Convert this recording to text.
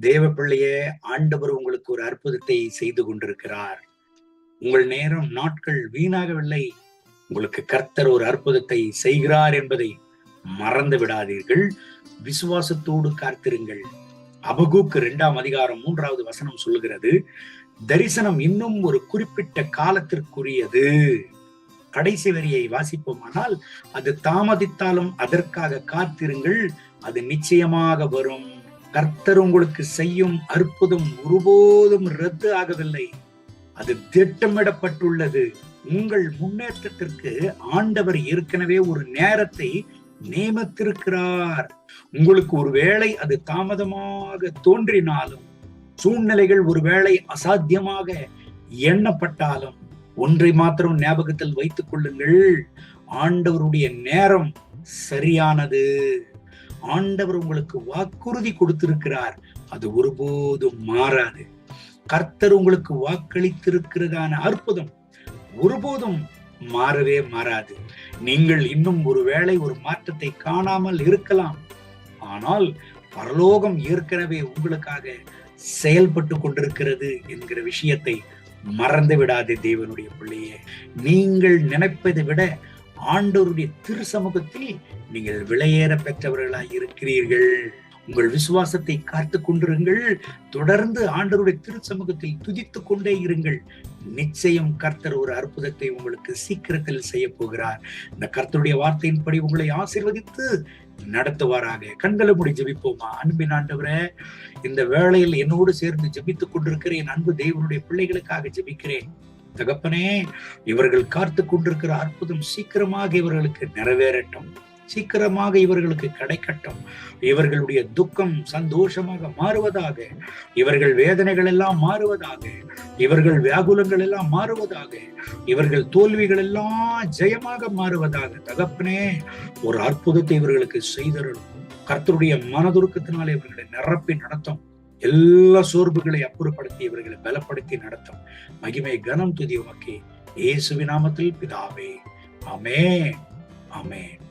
தேவ பிள்ளையே ஆண்டவர் உங்களுக்கு ஒரு அற்புதத்தை செய்து கொண்டிருக்கிறார். உங்கள் நேரம் நாட்கள் வீணாகவில்லை. உங்களுக்கு கர்த்தர் ஒரு அற்புதத்தை செய்கிறார் என்பதை மறந்து விடாதீர்கள். விசுவாசத்தோடு காத்திருங்கள். அபகூக்கு இரண்டாம் அதிகாரம் மூன்றாவது வசனம் சொல்லுகிறது தரிசனம் இன்னும் ஒரு குறிப்பிட்ட காலத்திற்குரியது. கடைசி வரியை வாசிப்போமானால் அது தாமதித்தாலும் அதற்காக காத்திருங்கள். அது நிச்சயமாக வரும். கர்த்தர் உங்களுக்கு செய்யும் அற்புதம் ஒருபோதும் ரத்து ஆகவில்லை. அது திட்டமிடப்பட்டுள்ளது. உங்கள் முன்னேற்றத்திற்கு ஆண்டவர் ஏற்கனவே ஒரு நேரத்தை நியமித்திருக்கிறார். உங்களுக்கு ஒருவேளை அது தாமதமாக தோன்றினாலும் சூழ்நிலைகள் ஒருவேளை அசாத்தியமாக எண்ணப்பட்டாலும் ஒன்றை மாத்திரம் ஞாபகத்தில் வைத்துக் கொள்ளுங்கள். ஆண்டவருடைய நேரம் சரியானது. ஆண்டவர் உங்களுக்கு வாக்குறுதி கொடுத்திருக்கிறார். அது ஒருபோதும் மாறாது. கர்த்தர் உங்களுக்கு வாக்களித்திருக்கிறதான அற்புதம் ஒருபோதும் மாறவே மாறாது. நீங்கள் இன்னும் ஒருவேளை ஒரு மாற்றத்தை காணாமல் இருக்கலாம். ஆனால் பரலோகம் ஏற்கனவே உங்களுக்காக செயல்பட்டு கொண்டிருக்கிறது என்கிற விஷயத்தை மறந்து விடாதே தேவனுடைய பிள்ளையே. நீங்கள் நினைப்பதை விட ஆண்டோருடைய திரு சமூகத்தில் நீங்கள் விலையேற பெற்றவர்களாய் இருக்கிறீர்கள். உங்கள் விசுவாசத்தை காத்து கொண்டிருங்கள். தொடர்ந்து ஆண்டவருடைய திரு சமூகத்தில் துதித்துக் கொண்டே இருங்கள். நிச்சயம் கர்த்தர் ஒரு அற்புதத்தை உங்களுக்கு சீக்கிரத்தில் செய்ய போகிறார். இந்த கர்த்தருடைய வார்த்தையின்படி உங்களை ஆசிர்வதித்து நடத்துவாராக. கண்களை முடி ஜபிப்போமா? அன்பின் ஆண்டவரே இந்த வேளையில் என்னோடு சேர்ந்து ஜெபித்துக் கொண்டிருக்கிற என் அன்பு தேவனுடைய பிள்ளைகளுக்காக ஜெபிக்கிறேன். தகப்பனே இவர்கள் காத்து கொண்டிருக்கிற அற்புதம் சீக்கிரமாக இவர்களுக்கு நிறைவேறட்டும். சீக்கிரமாக இவர்களுக்கு கிடைக்கட்டும். இவர்களுடைய துக்கம் சந்தோஷமாக மாறுவதாக இவர்கள் வேதனைகள் எல்லாம் மாறுவதாக இவர்கள் வியாகுலங்கள் எல்லாம் மாறுவதாக இவர்கள் தோல்விகள் எல்லாம் ஜெயமாக மாறுவதாக தகப்பனே ஒரு அற்புதத்தை இவர்களுக்கு செய்தரணும் கர்த்தருடைய மனதுருக்கத்தினாலே இவர்களை நிரப்பி நடத்தும். எல்லா சோர்வுகளை அப்புறப்படுத்தி இவர்களை பலப்படுத்தி நடத்தும். மகிமை கனம் துதி உமக்கு. இயேசுவி நாமத்தில் பிதாவே. அமே அமேன்